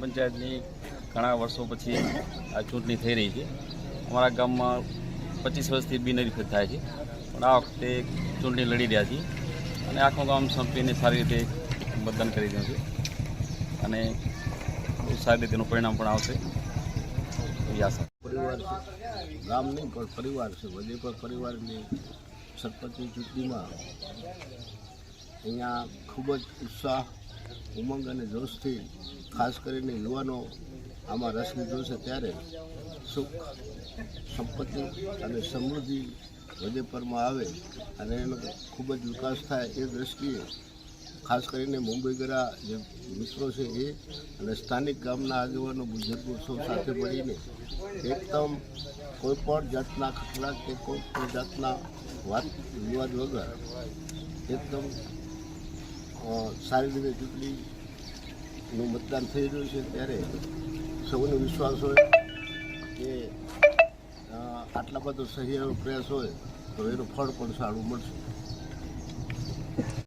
પંચાયતની ઘણા વર્ષો પછી આ ચૂંટણી થઈ રહી છે. અમારા ગામમાં પચીસ વર્ષથી બિનહરીફત થાય છે. પણ આ વખતે ચૂંટણી લડી રહ્યા છીએ અને આખું ગામ સંપીને સારી રીતે મતદાન કરી રહ્યું છે. અને બહુ સારી રીતેનું પરિણામ પણ આવશે. આશા પરિવાર છે. ગામ નહીં, પણ પરિવાર છે. વડેપર પરિવારની સરપંચની ચૂંટણીમાં અહીંયા ખૂબ જ ઉત્સાહ ઉમંગ અને જોશથી ખાસ કરીને યુવાનો આમાં રસ લીધો છે ત્યારે સુખ, સંપત્તિ અને સમૃદ્ધિ વડેપરમાં આવે અને એનો ખૂબ જ વિકાસ થાય એ દ્રષ્ટિએ ખાસ કરીને મુંબઈગરા જે મિત્રો છે એ અને સ્થાનિક ગામના આગેવાનો ગુજરાત સૌ સાથે મળીને એકદમ કોઈ પણ જાતના ખતરા કે કોઈ પણ જાતના વાત વિવાદ વગર એકદમ સારી રીતે ચૂંટણીનું મતદાન થઈ રહ્યું છે ત્યારે સૌનો વિશ્વાસ હોય કે આટલા બધો સહિયારો પ્રયાસ હોય તો એનું ફળ પણ સારું મળશે.